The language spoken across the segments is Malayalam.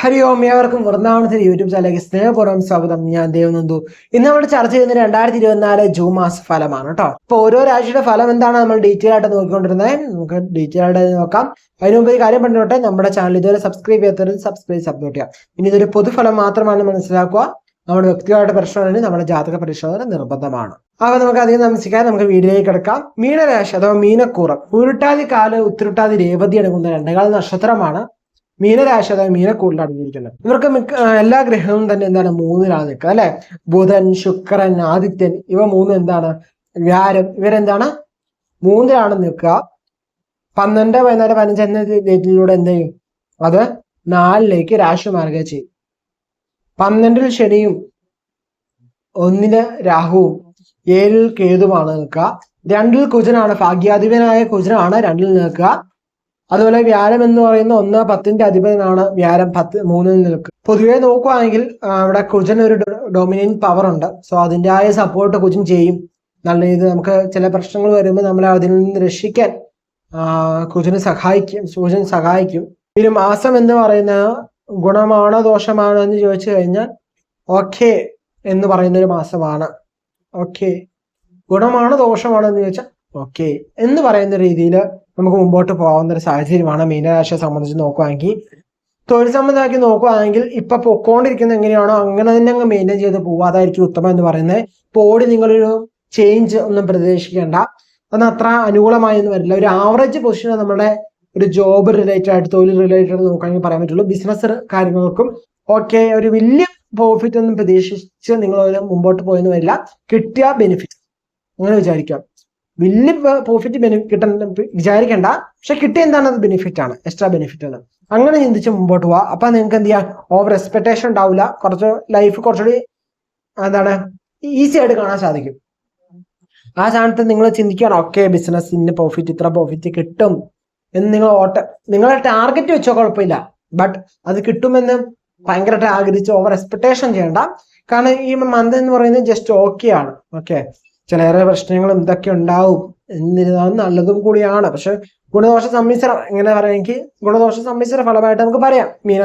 ഹരി ഓം ഏവർക്കും വൃന്ദാവനത്തിന് യൂട്യൂബ് ചാനലിലേക്ക് സ്നേഹപൂർവം സ്വാഗതം. ഞാൻ ദേവനന്ദു. ഇന്ന് നമ്മൾ ചർച്ച ചെയ്യുന്ന രണ്ടായിരത്തി ഇരുപത്തിനാല് ജൂൺ മാസ ഫലമാണ് കേട്ടോ. അപ്പൊ ഓരോ രാശിയുടെ ഫലം എന്താണ് നമ്മൾ ഡീറ്റെയിൽ ആയിട്ട് നോക്കിക്കൊണ്ടിരുന്നത്? നമുക്ക് ഡീറ്റെയിൽ ആയിട്ട് നോക്കാം. അതിന് മുമ്പ് ഒരു കാര്യം പറഞ്ഞോട്ടെ? നമ്മുടെ ചാനൽ ഇതുവരെ സബ്സ്ക്രൈബ് ചെയ്യാത്തവർ സബ്സ്ക്രൈബ് സപ്പോർട്ട് ചെയ്യാം ഇനി ഇതൊരു പൊതുഫലം മാത്രമാണ് മനസ്സിലാക്കുക. നമ്മുടെ വ്യക്തിപരമായിട്ട് പരിശോധന നമ്മുടെ ജാതക പരിശോധന നിർബന്ധമാണ്. അപ്പൊ നമുക്ക് അധികം താമസിക്കാൻ നമുക്ക് വീഡിയോയിലേക്ക് കിടക്കാം. മീനരാശി അഥവാ മീനക്കൂറം ഉരുട്ടാതി കാൽ ഉത്തിരുട്ടാതി രേവതി അടങ്ങുന്ന രണ്ടേകാല നക്ഷത്രമാണ്. മീനരാശി അതായത് മീനക്കൂറിൽ അടങ്ങിയിരിക്കുന്നത്. ഇവർക്ക് മിക്ക എല്ലാ ഗ്രഹവും തന്നെ എന്താണ്? മൂന്നിലാണ് നിൽക്കുക അല്ലെ? ബുധൻ ശുക്രൻ ആദിത്യൻ ഇവ മൂന്നും എന്താണ്? വ്യാരം ഇവരെന്താണ്? മൂന്നിലാണ് നിൽക്കുക. പന്ത്രണ്ട് പതിനാല് പതിനഞ്ച് എന്ന ഡേറ്റിലൂടെ എന്ത് ചെയ്യും? അത് നാലിലേക്ക് രാശി മാറുക ചെയ്യും. പന്ത്രണ്ടിൽ ശനിയും ഒന്നിന് രാഹുവും ഏഴിൽ കേതുമാണ് നിൽക്കുക. രണ്ടിൽ കുജനാണ് ഭാഗ്യാധിപനായ കുജനാണ് രണ്ടിൽ നിൽക്കുക. അതുപോലെ വ്യാഴം എന്ന് പറയുന്ന ഒന്ന് പത്തിന്റെ അധിപനാണ് വ്യാഴം പത്ത് മൂന്നിൽ നിൽക്കുക. പൊതുവെ നോക്കുവാണെങ്കിൽ അവിടെ കുജൻ ഒരു ഡൊമിനിയൻ പവർ ഉണ്ട് സോ അതിന്റെതായ സപ്പോർട്ട് കുജൻ ചെയ്യും. നല്ല ഇത് നമുക്ക് ചില പ്രശ്നങ്ങൾ വരുമ്പോൾ നമ്മൾ അതിൽ നിന്ന് രക്ഷിക്കാൻ കുജന് സഹായിക്കും സൂചൻ സഹായിക്കും. ഒരു മാസം എന്ന് പറയുന്ന ഗുണമാണോ ദോഷമാണോ എന്ന് ചോദിച്ചു കഴിഞ്ഞാൽ ഓക്കെ എന്ന് പറയുന്ന ഒരു മാസമാണ്. ഓക്കെ. ഗുണമാണോ ദോഷമാണോ എന്ന് ചോദിച്ചാൽ ഓക്കെ എന്ന് പറയുന്ന രീതിയിൽ നമുക്ക് മുമ്പോട്ട് പോകാവുന്ന ഒരു സാഹചര്യമാണ് മീനരാശിയെ സംബന്ധിച്ച് നോക്കുകയാണെങ്കിൽ തൊഴിൽ സംബന്ധമാക്കി നോക്കുകയാണെങ്കിൽ ഇപ്പൊ പൊക്കോണ്ടിരിക്കുന്നത് എങ്ങനെയാണോ അങ്ങനെ തന്നെ അങ്ങ് മെയിന്റെയിൻ ചെയ്ത് പോവുക. അതായിരിക്കും ഉത്തമം എന്ന് പറയുന്നത്. പോടി നിങ്ങളൊരു ചേഞ്ച് ഒന്നും പ്രതീക്ഷിക്കേണ്ട. അതൊന്നും അത്ര അനുകൂലമായൊന്നും വരില്ല. ഒരു ആവറേജ് പൊസിഷൻ നമ്മുടെ ഒരു ജോബ് റിലേറ്റഡ് ആയിട്ട് തൊഴിൽ റിലേറ്റഡ് ആയിട്ട് നോക്കുകയാണെങ്കിൽ പറയാൻ പറ്റുള്ളൂ. ബിസിനസ് കാര്യങ്ങൾക്കും ഓക്കെ ഒരു വലിയ പ്രോഫിറ്റ് ഒന്നും പ്രതീക്ഷിച്ച് നിങ്ങൾ മുമ്പോട്ട് പോയെന്ന് വരില്ല. കിട്ടിയ ബെനിഫിറ്റ് അങ്ങനെ വിചാരിക്കാം. വലിയ പ്രോഫിറ്റ് കിട്ടാൻ വിചാരിക്കേണ്ട. പക്ഷെ കിട്ടിയ എന്താണ് അത് ബെനിഫിറ്റ് ആണ് എക്സ്ട്രാ ബെനിഫിറ്റ് ആണ്. അങ്ങനെ ചിന്തിച്ച് മുമ്പോട്ട് പോവാ. അപ്പൊ നിങ്ങൾക്ക് എന്ത് ചെയ്യാം? ഓവർ എക്സ്പെക്ടേഷൻ ഉണ്ടാവില്ല കുറച്ച് ലൈഫ് കുറച്ചുകൂടി എന്താണ്? ഈസി ആയിട്ട് കാണാൻ സാധിക്കും. ആ സ്ഥാനത്ത് നിങ്ങൾ ചിന്തിക്കുകയാണ് ഓക്കെ ബിസിനസ്സിന്റെ പ്രോഫിറ്റ് ഇത്ര പ്രോഫിറ്റ് കിട്ടും. എന്ന് നിങ്ങൾ ഓട്ട നിങ്ങളെ ടാർഗറ്റ് വെച്ചോ കുഴപ്പമില്ല. ബട്ട് അത് കിട്ടുമെന്ന് ഭയങ്കരമായിട്ട് ആഗ്രഹിച്ച് ഓവർ എക്സ്പെക്ടേഷൻ ചെയ്യണ്ട. കാരണം ഈ മന്ത് എന്ന് പറയുന്നത് ജസ്റ്റ് ഓക്കെ ആണ്. ഓക്കെ ചിലയേറെ പ്രശ്നങ്ങൾ എന്തൊക്കെ ഉണ്ടാവും എന്നിരുന്നാലും നല്ലതും കൂടിയാണ്. പക്ഷെ ഗുണദോഷ സമ്മിശ്രം എങ്ങനെ പറയുമെങ്കിൽ ഗുണദോഷ സമ്മിശ്ര ഫലമായിട്ട് നമുക്ക് പറയാം. മീന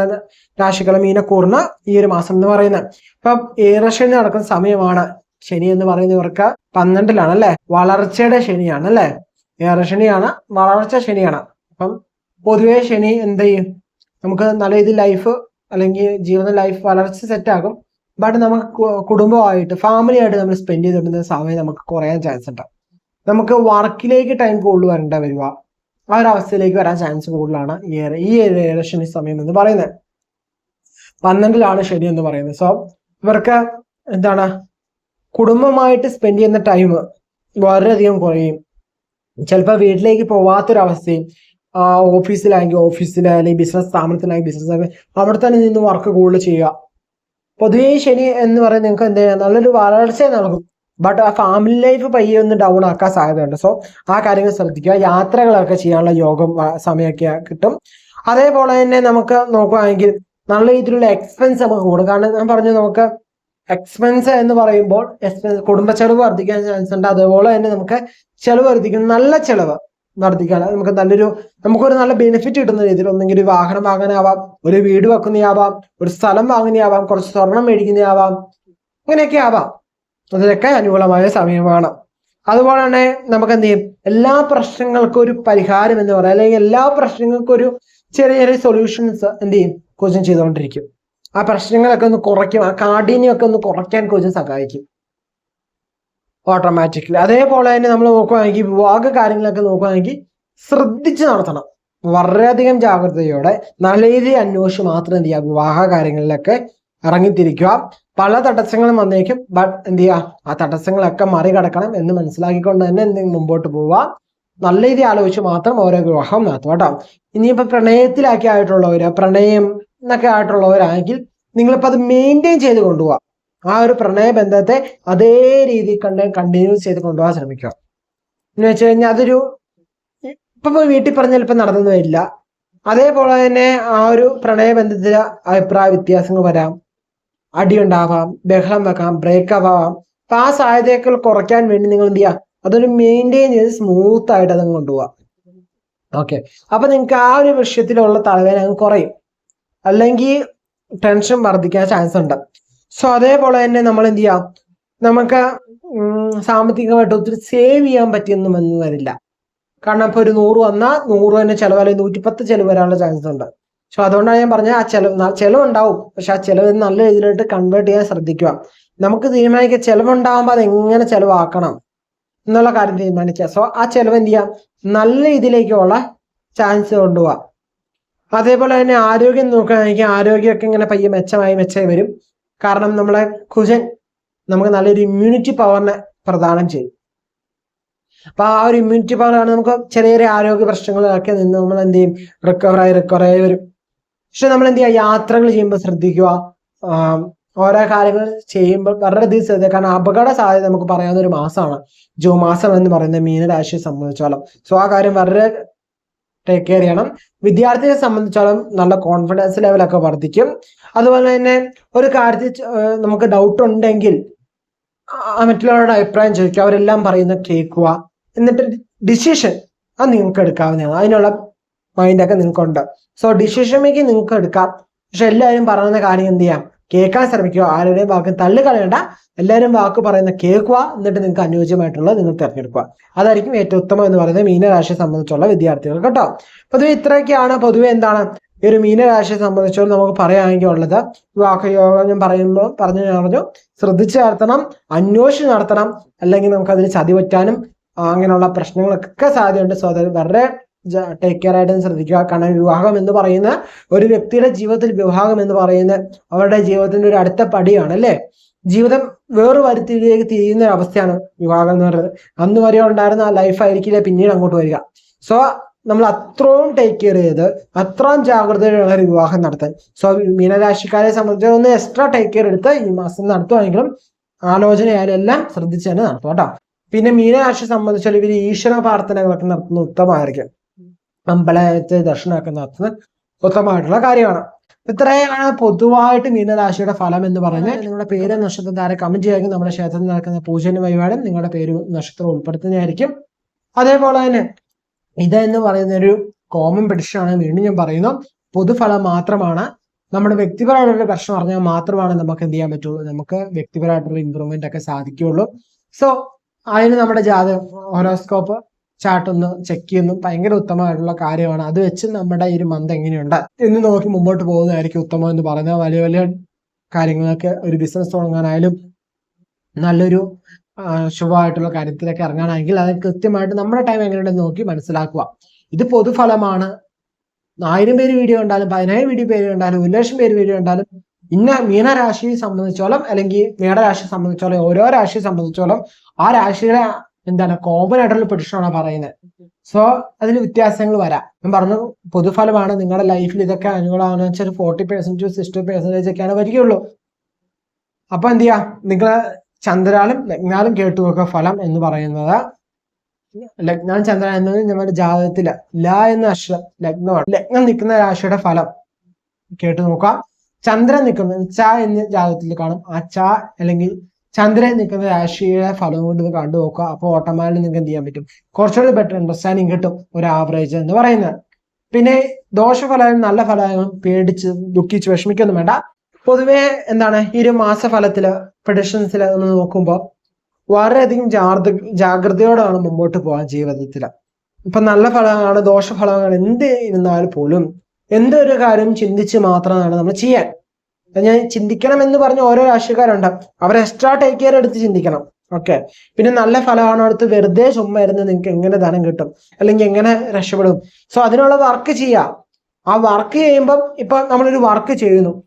രാശികളെ മീനക്കൂറിന് ഈ ഒരു മാസം എന്ന് പറയുന്നത്. ഇപ്പം ഏറശനി നടക്കുന്ന സമയമാണ്. ശനി എന്ന് പറയുന്നവർക്ക് പന്ത്രണ്ടിലാണ് അല്ലെ വളർച്ചയുടെ ശനിയാണ് അല്ലെ? ഏറശനിയാണ് വളർച്ച ശനിയാണ്. അപ്പം പൊതുവേ ശനി എന്ത് ചെയ്യും? നമുക്ക് നല്ല രീതിയിൽ ലൈഫ് അല്ലെങ്കിൽ ജീവിത ലൈഫ് വളർച്ച സെറ്റ് ആകും. ബട്ട് നമുക്ക് കുടുംബമായിട്ട് ഫാമിലി ആയിട്ട് നമ്മൾ സ്പെൻഡ് ചെയ്തിട്ടുന്ന സമയം നമുക്ക് കുറയാൻ ചാൻസ് ഉണ്ടാവും നമുക്ക് വർക്കിലേക്ക് ടൈം കൂടുതൽ വരേണ്ട വരിക ആ ഒരു അവസ്ഥയിലേക്ക് വരാൻ ചാൻസ് കൂടുതലാണ് ഈ ഈ ഇലക്ഷൻ സമയം എന്ന് പറയുന്നത്. പന്ത്രണ്ടിലാണ് ശനി എന്ന് പറയുന്നത്. സോ ഇവർക്ക് എന്താണ്? കുടുംബമായിട്ട് സ്പെൻഡ് ചെയ്യുന്ന ടൈം വളരെയധികം കുറയും. ചിലപ്പോൾ വീട്ടിലേക്ക് പോവാത്തൊരവസ്ഥയും ഓഫീസിലാണെങ്കിൽ ഓഫീസിൽ അല്ലെങ്കിൽ ബിസിനസ് സ്ഥാപനത്തിലാണെങ്കിൽ ബിസിനസ് അവിടെ തന്നെ നിന്ന് വർക്ക് കൂടുതൽ ചെയ്യുക. പൊതുവേ ശനി എന്ന് പറയുന്നത് നിങ്ങൾക്ക് എന്ത് നല്ലൊരു വളർച്ച നൽകും. ബട്ട് ആ ഫാമിലി ലൈഫ് പയ്യെ ഒന്ന് ഡൗൺ ആക്കാൻ സാധ്യതയുണ്ട്. സോ ആ കാര്യങ്ങൾ ശ്രദ്ധിക്കുക. യാത്രകളൊക്കെ ചെയ്യാനുള്ള യോഗം സമയമൊക്കെ കിട്ടും. അതേപോലെ തന്നെ നമുക്ക് നോക്കുകയാണെങ്കിൽ നല്ല രീതിയിലുള്ള എക്സ്പെൻസ് നമുക്ക് കൂടും. കാരണം ഞാൻ പറഞ്ഞു നമുക്ക് എക്സ്പെൻസ് എന്ന് പറയുമ്പോൾ എക്സ്പെൻസ് കുടുംബ ചെലവ് വർദ്ധിക്കാൻ ചാൻസ് ഉണ്ട്. അതേപോലെ തന്നെ നമുക്ക് ചെലവ് വർദ്ധിക്കും. നല്ല ചെലവ്. വർദ്ധിക്കാൻ നമുക്ക് നല്ലൊരു നമുക്കൊരു നല്ല ബെനിഫിറ്റ് കിട്ടുന്ന രീതിയിൽ ഒന്നെങ്കിൽ ഒരു വാഹനം വാങ്ങാനാവാം ഒരു വീട് വെക്കുന്നതാവാം ഒരു സ്ഥലം വാങ്ങുന്നതാവാം കുറച്ച് സ്വർണം മേടിക്കുന്നതാവാം അങ്ങനെയൊക്കെ ആവാം. അതിനൊക്കെ അനുകൂലമായ സമയമാണ്. അതുപോലെ തന്നെ നമുക്ക് എന്ത് ചെയ്യും? എല്ലാ പ്രശ്നങ്ങൾക്കും ഒരു പരിഹാരം എന്ന് പറയാം. അല്ലെങ്കിൽ എല്ലാ പ്രശ്നങ്ങൾക്കും ഒരു ചെറിയ ചെറിയ സൊല്യൂഷൻസ് എന്ത് ചെയ്യും? കോച്ചിങ് ചെയ്തുകൊണ്ടിരിക്കും. ആ പ്രശ്നങ്ങളൊക്കെ ഒന്ന് കുറയ്ക്കും ആ കാഠിന്യമൊക്കെ ഒന്ന് കുറയ്ക്കാൻ കോച്ചിങ് സഹായിക്കും. ഓട്ടോമാറ്റിക്കലി അതേപോലെ തന്നെ നമ്മൾ നോക്കുകയാണെങ്കിൽ വിവാഹ കാര്യങ്ങളൊക്കെ നോക്കുകയാണെങ്കിൽ ശ്രദ്ധിച്ച് നടത്തണം. വളരെയധികം ജാഗ്രതയോടെ നല്ല രീതിയിൽ അന്വേഷിച്ച് മാത്രം എന്ത് ചെയ്യുക? വിവാഹ കാര്യങ്ങളിലൊക്കെ ഇറങ്ങിത്തിരിക്കുക. പല തടസ്സങ്ങളും വന്നേക്കും. ബട്ട് എന്ത് ചെയ്യുക? ആ തടസ്സങ്ങളൊക്കെ മറികടക്കണം എന്ന് മനസ്സിലാക്കിക്കൊണ്ട് തന്നെ എന്തെങ്കിലും മുമ്പോട്ട് പോവുക. നല്ല രീതി ആലോചിച്ച് മാത്രം ഓരോ വിവാഹം നടത്തും കേട്ടോ. ഇനിയിപ്പോ പ്രണയത്തിലൊക്കെ ആയിട്ടുള്ളവര് പ്രണയം എന്നൊക്കെ ആയിട്ടുള്ളവരാണെങ്കിൽ നിങ്ങളിപ്പോൾ അത് മെയിന്റെയിൻ ചെയ്ത് കൊണ്ടുപോവുക ആ ഒരു പ്രണയ ബന്ധത്തെ അതേ രീതിയിൽ കണ്ട് കണ്ടിന്യൂ ചെയ്ത് കൊണ്ടുപോകാൻ ശ്രമിക്കുക. എന്ന് വെച്ച് കഴിഞ്ഞാൽ അതൊരു ഇപ്പൊ വീട്ടിൽ പറഞ്ഞാൽ ചിലപ്പോൾ നടന്നു വരില്ല. അതേപോലെ തന്നെ ആ ഒരു പ്രണയ ബന്ധത്തിൽ അഭിപ്രായ വ്യത്യാസങ്ങൾ വരാം. അടിയുണ്ടാവാം ബഹളം വെക്കാം ബ്രേക്കപ്പ് ആവാം. അപ്പൊ ആ സാധ്യതകൾ കുറയ്ക്കാൻ വേണ്ടി നിങ്ങൾ എന്ത് ചെയ്യുക? അതൊരു മെയിന്റെയിൻ ചെയ്ത് സ്മൂത്ത് ആയിട്ട് അതങ്ങ് കൊണ്ടുപോവാം. ഓക്കെ അപ്പൊ നിങ്ങൾക്ക് ആ ഒരു വിഷയത്തിലുള്ള തലവേദന അങ്ങ് കുറയും. അല്ലെങ്കിൽ ടെൻഷൻ വർദ്ധിക്കാൻ ചാൻസ് ഉണ്ട്. സോ അതേപോലെ തന്നെ നമ്മൾ എന്ത് ചെയ്യാം? നമുക്ക് സാമ്പത്തികമായിട്ട് ഒത്തിരി സേവ് ചെയ്യാൻ പറ്റിയൊന്നും എന്ന് വരില്ല. കാരണം ഇപ്പൊ ഒരു നൂറ് വന്നാൽ നൂറ് തന്നെ ചിലവ് അല്ലെങ്കിൽ നൂറ്റിപ്പത്ത് ചിലവ് വരാനുള്ള ചാൻസ് ഉണ്ട്. സോ അതുകൊണ്ടാണ് ഞാൻ പറഞ്ഞത് ആ ചെലവ് ന- ചെലവ് ഉണ്ടാവും പക്ഷെ ആ ചെലവ് നല്ല രീതിയിലായിട്ട് കൺവേർട്ട് ചെയ്യാൻ ശ്രദ്ധിക്കുക. നമുക്ക് തീരുമാനിക്കുക ചെലവുണ്ടാകുമ്പോൾ അത് എങ്ങനെ ചെലവാക്കണം എന്നുള്ള കാര്യം തീരുമാനിക്കുക. സോ ആ ചെലവ് എന്ത് ചെയ്യാം? നല്ല രീതിയിലേക്കുള്ള ചാൻസ് കൊണ്ടുപോവാം. അതേപോലെ തന്നെ ആരോഗ്യം നോക്കുകയാണെങ്കിൽ ആരോഗ്യമൊക്കെ ഇങ്ങനെ പയ്യെ മെച്ചമായി മെച്ചമായി വരും. കാരണം നമ്മളെ കുജൻ നമുക്ക് നല്ലൊരു ഇമ്മ്യൂണിറ്റി പവറിനെ പ്രദാനം ചെയ്യും. അപ്പൊ ആ ഒരു ഇമ്മ്യൂണിറ്റി പവറാണ് നമുക്ക് ചെറിയ ചെറിയ ആരോഗ്യ പ്രശ്നങ്ങളൊക്കെ നിന്ന് നമ്മൾ എന്ത് ചെയ്യും? റിക്കവർ ആയി വരും. പക്ഷെ നമ്മൾ എന്ത് ചെയ്യുക? യാത്രകൾ ചെയ്യുമ്പോൾ ശ്രദ്ധിക്കുക. ഓരോ കാര്യങ്ങൾ ചെയ്യുമ്പോൾ വളരെയധികം ശ്രദ്ധിക്കുക. കാരണം അപകട സാധ്യത നമുക്ക് പറയാവുന്ന ഒരു മാസമാണ്. ജോ മാസം എന്ന് പറയുന്ന മീനരാശിയെ സംബന്ധിച്ചോളം. സോ ആ കാര്യം വളരെ ടേക്ക് കെയർ ചെയ്യണം. വിദ്യാർത്ഥിയെ സംബന്ധിച്ചോളം നല്ല കോൺഫിഡൻസ് ലെവലൊക്കെ വർദ്ധിക്കും. അതുപോലെ തന്നെ ഒരു കാര്യത്തിൽ നമുക്ക് ഡൗട്ട് ഉണ്ടെങ്കിൽ മറ്റുള്ളവരുടെ അഭിപ്രായം ചോദിക്കുക. അവരെല്ലാം പറയുന്ന കേൾക്കുക. എന്നിട്ട് ഡിസിഷൻ അത് നിങ്ങൾക്ക് എടുക്കാവുന്നതാണ്. അതിനുള്ള മൈൻഡൊക്കെ നിങ്ങൾക്കുണ്ട്. സോ ഡിസിഷൻ മേക്കിംഗ് നിങ്ങൾക്ക് എടുക്കാം. പക്ഷെ എല്ലാവരും പറയുന്ന കാര്യം എന്ത് ചെയ്യാം? കേൾക്കാൻ ശ്രമിക്കുക. ആരുടെയും വാക്ക് തള്ളിക്കളയണ്ട. എല്ലാവരും വാക്ക് പറയുന്ന കേൾക്കുക എന്നിട്ട് നിങ്ങൾക്ക് അനുയോജ്യമായിട്ടുള്ളത് നിങ്ങൾ തിരഞ്ഞെടുക്കുക. അതായിരിക്കും ഏറ്റവും ഉത്തമം എന്ന് പറയുന്നത് മീനരാശിയെ സംബന്ധിച്ചുള്ള വിദ്യാർത്ഥികൾ കേട്ടോ. പൊതുവെ ഇത്രയൊക്കെയാണ്. പൊതുവെ എന്താണ് ഈ ഒരു മീനരാശിയെ സംബന്ധിച്ചോളം നമുക്ക് പറയുകയാണെങ്കിൽ ഉള്ളത്. വിവാഹയോഗം ഞാൻ പറയുമ്പോൾ പറഞ്ഞു ഞാൻ പറഞ്ഞു. ശ്രദ്ധിച്ച് നടത്തണം അന്വേഷിച്ച് നടത്തണം അല്ലെങ്കിൽ നമുക്ക് അതിന് ചതി പറ്റാനും അങ്ങനെയുള്ള പ്രശ്നങ്ങളൊക്കെ സാധ്യതയുണ്ട്. സോ അത് വളരെ ടേക്ക് കെയർ ആയിട്ട് ശ്രദ്ധിക്കുക. കാരണം വിവാഹം എന്ന് പറയുന്ന ഒരു വ്യക്തിയുടെ ജീവിതത്തിൽ വിവാഹം എന്ന് പറയുന്ന അവരുടെ ജീവിതത്തിന്റെ ഒരു അടുത്ത പടിയാണ് അല്ലേ ജീവിതം വേറെ വരുത്തിയിലേക്ക് തിരിയുന്ന ഒരു അവസ്ഥയാണ് വിവാഹം എന്ന് പറയുന്നത്. അന്ന് വരെ ഉണ്ടായിരുന്ന ആ ലൈഫ് ആയിരിക്കില്ല പിന്നീട് അങ്ങോട്ട് വരിക. സോ നമ്മൾ അത്രയും ടേക്ക് കെയർ ചെയ്ത് അത്രയും ജാഗ്രതയോടെയുള്ള ഒരു വിവാഹം നടത്താൻ. സോ മീനരാശിക്കാരെ സംബന്ധിച്ച് ഒന്ന് എക്സ്ട്രാ ടേക്ക് കെയർ എടുത്ത് ഈ മാസം നടത്തുവാണെങ്കിലും ആലോചനയായാലും എല്ലാം ശ്രദ്ധിച്ച് തന്നെ നടത്തും കേട്ടോ. പിന്നെ മീനരാശി സംബന്ധിച്ചാൽ ഇവർ ഈശ്വര പ്രാർത്ഥനകളൊക്കെ നടത്തുന്നത് ഉത്തമമായിരിക്കും. അമ്പലത്തെ ദർശനമൊക്കെ നടത്തുന്നത് ഉത്തമമായിട്ടുള്ള കാര്യമാണ്. ഇത്രയാണ് പൊതുവായിട്ട് മീനരാശിയുടെ ഫലം എന്ന് പറഞ്ഞ് നിങ്ങളുടെ പേര് നക്ഷത്രം താരെ കമന്റ് ചെയ്യുമെങ്കിൽ നമ്മുടെ ക്ഷേത്രത്തിൽ നടക്കുന്ന പൂജന വഴിപാടും നിങ്ങളുടെ പേര് നക്ഷത്രം ഉൾപ്പെടുത്തുന്നതായിരിക്കും. അതേപോലെ തന്നെ ഇതെന്ന് പറയുന്ന ഒരു കോമൺ ആണ്. വീണ്ടും ഞാൻ പറയുന്നു പൊതുഫലം മാത്രമാണ്. നമ്മുടെ വ്യക്തിപരമായിട്ടുള്ള പ്രശ്നം അറിഞ്ഞാൽ മാത്രമാണ് നമുക്ക് എന്ത് ചെയ്യാൻ പറ്റുള്ളൂ. നമുക്ക് വ്യക്തിപരമായിട്ടുള്ള ഇമ്പ്രൂവ്മെന്റ് ഒക്കെ സാധിക്കുകയുള്ളൂ. സോ അതിന് നമ്മുടെ ജാതകം ഹോറോസ്കോപ്പ് ചാർട്ട് ഒന്ന് ചെക്ക് ചെയ്യുന്നു. ഭയങ്കര ഉത്തമമായിട്ടുള്ള കാര്യമാണ്. അത് വെച്ച് നമ്മുടെ ഈ ഒരു മന്ത് എങ്ങനെയുണ്ട്? എന്ന് നോക്കി മുമ്പോട്ട് പോകുന്നതായിരിക്കും ഉത്തമം എന്ന് പറയുന്നത്. വലിയ വലിയ കാര്യങ്ങളൊക്കെ ഒരു ബിസിനസ് തുടങ്ങാനായാലും നല്ലൊരു ശുഭമായിട്ടുള്ള കാര്യത്തിലൊക്കെ ഇറങ്ങാനാണെങ്കിൽ അത് കൃത്യമായിട്ട് നമ്മുടെ ടൈം എങ്ങനെയുണ്ടെന്ന് നോക്കി മനസ്സിലാക്കുക. ഇത് പൊതുഫലമാണ്. ആയിരം പേര് വീഡിയോ ഉണ്ടാലും പതിനായിരം വീഡിയോ പേര് ഉണ്ടാലും ഒരു ലക്ഷം പേര് വീഡിയോ ഉണ്ടാലും ഇന്ന മീനരാശിയെ സംബന്ധിച്ചോളം അല്ലെങ്കിൽ മേടരാശിയെ സംബന്ധിച്ചോളം ഓരോ രാശിയെ സംബന്ധിച്ചോളം ആ രാശിയുടെ എന്താണ് കോമൺ ആയിട്ടുള്ള പ്രൊഡിക്ഷനാണ് പറയുന്നത്. സോ അതിൽ വ്യത്യാസങ്ങൾ വരാം. ഞാൻ പറഞ്ഞു പൊതുഫലമാണ് നിങ്ങളുടെ ലൈഫിൽ ഇതൊക്കെ അനുകൂലമാണെന്ന് വെച്ചാൽ ഫോർട്ടി പെർസെന്റ് സിക്സ്റ്റി പെർസെന്റേജ് ഒക്കെയാണ് വരികയുള്ളൂ. അപ്പൊ എന്ത് ചെയ്യാ? നിങ്ങൾ ചന്ദ്രാലും ലഗ്നാലും കേട്ടു നോക്കുക ഫലം എന്ന് പറയുന്നത്. ലഗ്നാൻ ചന്ദ്രൻ എന്നത് നമ്മുടെ ജാതകത്തിൽ ല എന്ന അക്ഷരം ലഗ്നമാണ്. ലഗ്നം നിൽക്കുന്ന രാശിയുടെ ഫലം കേട്ടു നോക്കാം ചന്ദ്രൻ നിൽക്കുന്നത് ച എന്ന ജാതകത്തിൽ കാണും. ആ ച അല്ലെങ്കിൽ ചന്ദ്രൻ നിൽക്കുന്ന രാശിയുടെ ഫലം കൊണ്ട് കണ്ടു നോക്കുക. അപ്പോൾ ഓട്ടോമാറ്റിക് നിങ്ങൾക്ക് എന്ത് ചെയ്യാൻ പറ്റും? കുറച്ചുകൂടി ബെറ്റർ അണ്ടർസ്റ്റാൻഡിങ് കിട്ടും ഒരു ആവറേജ് എന്ന് പറയുന്നത്. പിന്നെ ദോഷഫലവും നല്ല ഫലങ്ങളും പേടിച്ച് ദുഃഖിച്ച് വിഷമിക്കൊന്നും വേണ്ട. പൊതുവേ എന്താണ് ഈ ഒരു മാസഫലത്തിൽ പ്രഡിഷൻസിൽ ഒന്ന് നോക്കുമ്പോൾ വളരെയധികം ജാഗ്രത ജാഗ്രതയോടെയാണ് മുമ്പോട്ട് പോകാൻ ജീവിതത്തിൽ ഇപ്പൊ നല്ല ഫലമാണ് ദോഷഫലങ്ങൾ എന്ത് ഇരുന്നാൽ പോലും എന്തൊരു കാര്യം ചിന്തിച്ച് മാത്രമാണ് നമ്മൾ ചെയ്യാൻ. ഞാൻ ചിന്തിക്കണം എന്ന് പറഞ്ഞ ഓരോ രാഷ്ട്രീയക്കാരുണ്ട്. അവർ എക്സ്ട്രാ ടേക്ക് കെയർ എടുത്ത് ചിന്തിക്കണം. ഓക്കെ പിന്നെ നല്ല ഫലമാണ് അടുത്ത് വെറുതെ ചുമ്മാ ഇരുന്ന് നിങ്ങൾക്ക് എങ്ങനെ ധനം കിട്ടും? അല്ലെങ്കിൽ എങ്ങനെ രക്ഷപ്പെടും? സോ അതിനുള്ള വർക്ക് ചെയ്യാം. ആ വർക്ക് ചെയ്യുമ്പം ഇപ്പൊ നമ്മളൊരു വർക്ക് ചെയ്യുന്നു.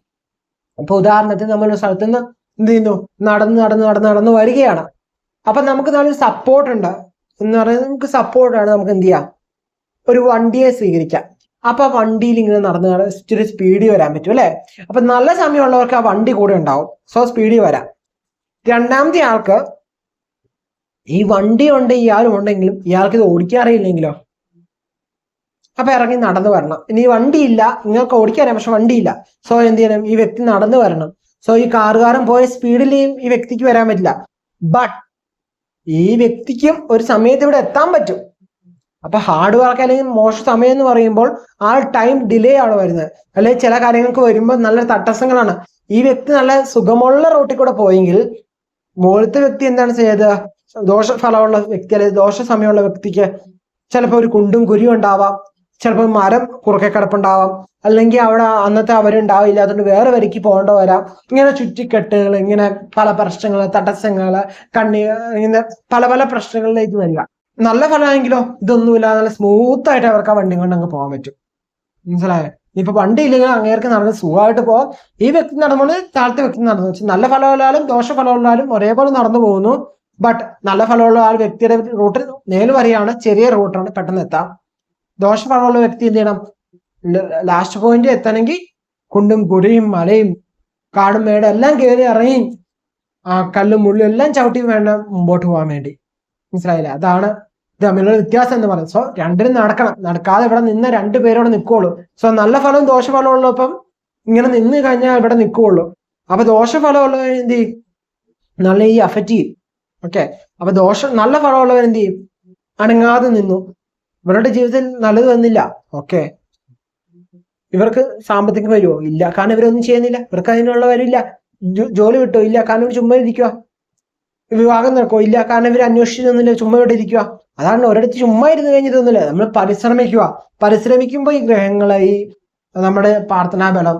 ഇപ്പൊ ഉദാഹരണത്തിന് നമ്മളൊരു സ്ഥലത്ത് നിന്ന് എന്ത് ചെയ്യുന്നു? നടന്ന് നടന്ന് നടന്ന് നടന്ന് വരികയാണ്. അപ്പൊ നമുക്ക് നല്ലൊരു സപ്പോർട്ട് ഉണ്ട്. എന്ന് പറയുന്നത് നമുക്ക് സപ്പോർട്ടാണ് നമുക്ക് എന്ത് ചെയ്യാം? ഒരു വണ്ടിയെ സ്വീകരിക്കാം. അപ്പൊ ആ വണ്ടിയിൽ ഇങ്ങനെ നടന്ന് നടന്ന് ഇച്ചിരി സ്പീഡിൽ വരാൻ പറ്റും അല്ലെ? അപ്പൊ നല്ല സമയമുള്ളവർക്ക് ആ വണ്ടി കൂടെ ഉണ്ടാവും. സോ സ്പീഡിൽ വരാം. രണ്ടാമത്തെ ആൾക്ക് ഈ വണ്ടി ഉണ്ട് ഇയാളും ഉണ്ടെങ്കിലും ഇയാൾക്ക് ഇത് ഓടിക്കാൻ അറിയില്ലെങ്കിലോ? അപ്പൊ ഇറങ്ങി നടന്നു വരണം. ഇനി ഈ വണ്ടിയില്ല നിങ്ങൾക്ക് ഓടിക്കാറിയാം പക്ഷെ വണ്ടിയില്ല സോ എന്ത് ചെയ്യണം? ഈ വ്യക്തി നടന്നു വരണം. സോ ഈ കാറുകാരൻ പോയ സ്പീഡിൽ ഈ വ്യക്തിക്ക് വരാൻ പറ്റില്ല. ബട്ട് ഈ വ്യക്തിക്കും ഒരു സമയത്ത് ഇവിടെ എത്താൻ പറ്റും. അപ്പൊ ഹാർഡ് വർക്ക് അല്ലെങ്കിൽ മോശ സമയം എന്ന് പറയുമ്പോൾ ആ ടൈം ഡിലേ ആണ് വരുന്നത്. അല്ലെങ്കിൽ ചില കാര്യങ്ങൾക്ക് വരുമ്പോൾ നല്ല തടസ്സങ്ങളാണ്. ഈ വ്യക്തി നല്ല സുഖമുള്ള റൂട്ടിൽ കൂടെ പോയെങ്കിൽ മുകളിലത്തെ വ്യക്തി എന്താണ് ചെയ്തത്? ദോഷഫലമുള്ള വ്യക്തി അല്ലെങ്കിൽ ദോഷ സമയമുള്ള വ്യക്തിക്ക് ചിലപ്പോൾ ഒരു കുണ്ടും കുരിയും ഉണ്ടാവാം. ചിലപ്പോൾ മരം കുറുക്കെ കിടപ്പുണ്ടാവാം. അല്ലെങ്കിൽ അവിടെ അന്നത്തെ അവരുണ്ടാവില്ല. അതുകൊണ്ട് വേറെ വരിക്ക് പോകേണ്ട വരാം. ഇങ്ങനെ ചുറ്റിക്കെട്ടുകൾ ഇങ്ങനെ പല പ്രശ്നങ്ങൾ തടസ്സങ്ങൾ കണ്ണി ഇങ്ങനെ പല പല പ്രശ്നങ്ങളിലേക്ക് വരിക. നല്ല ഫലമാണെങ്കിലോ ഇതൊന്നുമില്ല നല്ല സ്മൂത്ത് ആയിട്ട് അവർക്ക് ആ വണ്ടി കൊണ്ട് അങ്ങ് പോകാൻ പറ്റും. മനസ്സിലായോ? ഇപ്പൊ വണ്ടി ഇല്ലെങ്കിൽ അങ്ങേർക്ക് നടന്ന് സുഖമായിട്ട് പോകാം. ഈ വ്യക്തി നടന്നുകൊണ്ട് താഴത്തെ വ്യക്തി നടന്നു. വെച്ചാൽ നല്ല ഫലമുള്ളാലും ദോഷ ഫലമുള്ളാലും ഒരേപോലെ നടന്നു പോകുന്നു. ബട്ട് നല്ല ഫലമുള്ള ആ വ്യക്തിയുടെ റൂട്ട് നേരെ വരെയാണ് ചെറിയ റൂട്ടാണ് പെട്ടെന്ന് എത്താം. ദോഷഫലമുള്ള വ്യക്തി എന്ത് ചെയ്യണം? ലാസ്റ്റ് പോയിന്റ് എത്തണമെങ്കിൽ കുണ്ടും കുരിയും മലയും കാടും മേടും എല്ലാം കയറി ഇറങ്ങി ആ കല്ലും മുള്ളും എല്ലാം ചവിട്ടി വേണം മുമ്പോട്ട് പോകാൻ വേണ്ടി. മനസ്സിലായില്ല? അതാണ് തമ്മിലുള്ള വ്യത്യാസം എന്ന് പറയുന്നത്. സോ രണ്ടിനും നടക്കണം. നടക്കാതെ ഇവിടെ നിന്ന് രണ്ടു പേരോട് നിൽക്കുള്ളൂ സോ നല്ല ഫലവും ദോഷഫലവും ഉള്ളപ്പം ഇങ്ങനെ നിന്ന് കഴിഞ്ഞാൽ ഇവിടെ നിൽക്കുള്ളൂ അപ്പൊ ദോഷഫലമുള്ളവർ എന്ത് ചെയ്യും? നല്ല ഈ അഫക്റ്റ് ചെയ്യും. ഓക്കെ അപ്പൊ ദോഷം നല്ല ഫലമുള്ളവർ എന്ത് ചെയ്യും? അനങ്ങാതെ നിന്നു. ഇവരുടെ ജീവിതത്തിൽ നല്ലത് വന്നില്ല. ഓക്കെ ഇവർക്ക് സാമ്പത്തികം വരുമോ ഇല്ല. കാരണം ഇവരൊന്നും ചെയ്യുന്നില്ല. ഇവർക്ക് അതിനുള്ള വരില്ല. ജോലി കിട്ടോ ഇല്ല. കാരണം ഇവർ ചുമ്മാ ഇരിക്കുക വിവാഹം നടക്കോ ഇല്ല. കാരണം ഇവർ അന്വേഷിച്ചൊന്നുമില്ല ചുമ്മാ ഇവിടെ ഇരിക്കുക അതാണ് ഒരിടത്ത് ചുമ്മാ ഇരുന്ന് കഴിഞ്ഞിട്ടൊന്നുമില്ല നമ്മൾ പരിശ്രമിക്കുക. പരിശ്രമിക്കുമ്പോൾ ഈ ഗ്രഹങ്ങളെ ഈ നമ്മുടെ പ്രാർത്ഥനാ ബലം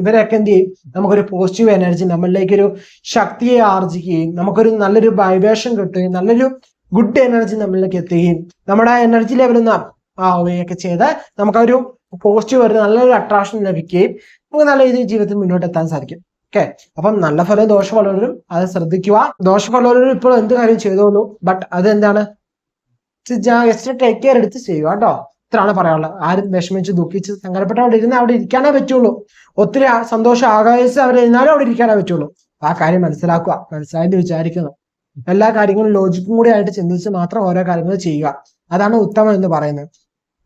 ഇവരൊക്കെ എന്ത് ചെയ്യും? നമുക്കൊരു പോസിറ്റീവ് എനർജി നമ്മളിലേക്ക് ഒരു ശക്തിയെ ആർജിക്കുകയും നമുക്കൊരു നല്ലൊരു വൈബ്രേഷൻ കിട്ടുകയും നല്ലൊരു ഗുഡ് എനർജി നമ്മളിലേക്ക് എത്തുകയും നമ്മുടെ എനർജി ലെവൽ ഒന്ന് ആവുകയൊക്കെ ചെയ്ത് നമുക്കൊരു പോസിറ്റീവ് ഒരു നല്ലൊരു അട്രാക്ഷൻ ലഭിക്കുകയും നമുക്ക് നല്ല രീതിയിൽ ജീവിതത്തിൽ മുന്നോട്ട് എത്താൻ സാധിക്കും. ഓക്കെ അപ്പം നല്ല ഫലവും ദോഷഫലവും അത് ശ്രദ്ധിക്കുക. ദോഷഫലവും ഇപ്പോൾ എന്ത് കാര്യം ചെയ്തോളൂ ബട്ട് അതെന്താണ്? ജസ്റ്റ് ടേക്ക് കെയർ എടുത്ത് ചെയ്യുക കേട്ടോ. ഇത്രയാണ് പറയാനുള്ളത്. ആരും വിഷമിച്ച് ദുഃഖിച്ച് സങ്കടപ്പെട്ട് അവിടെ ഇരുന്ന് അവിടെ ഇരിക്കാനേ പറ്റുള്ളൂ. ഒത്തിരി സന്തോഷം ആകാശം അവരെ ഇരുന്നാലും അവിടെ ഇരിക്കാനേ പറ്റുള്ളൂ. ആ കാര്യം മനസ്സിലാക്കുക. മനസ്സിലായിട്ട് വിചാരിക്കുന്നു. എല്ലാ കാര്യങ്ങളും ലോജിക്കും കൂടി ആയിട്ട് ചിന്തിച്ച് മാത്രം ഓരോ കാര്യങ്ങൾ ചെയ്യുക. അതാണ് ഉത്തമം എന്ന് പറയുന്നത്.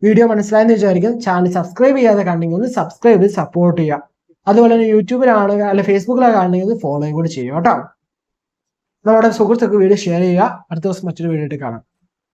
വീഡിയോ മനസ്സിലായെന്ന് വിചാരിക്കും ചാനൽ സബ്സ്ക്രൈബ് ചെയ്യാതെ കണ്ടെങ്കിൽ ഒന്ന് സബ്സ്ക്രൈബ് ചെയ്ത് സപ്പോർട്ട് ചെയ്യുക. അതുപോലെ തന്നെ യൂട്യൂബിലാണ് അല്ലെ ഫേസ്ബുക്കിലാണ് കാണണമെങ്കിൽ ഫോളോയും കൂടി ചെയ്യുക കേട്ടോ. നമ്മുടെ സുഹൃത്തുക്കൾ വീഡിയോ ഷെയർ ചെയ്യുക. അടുത്ത ദിവസം മറ്റൊരു വീഡിയോ ആയിട്ട് കാണാം.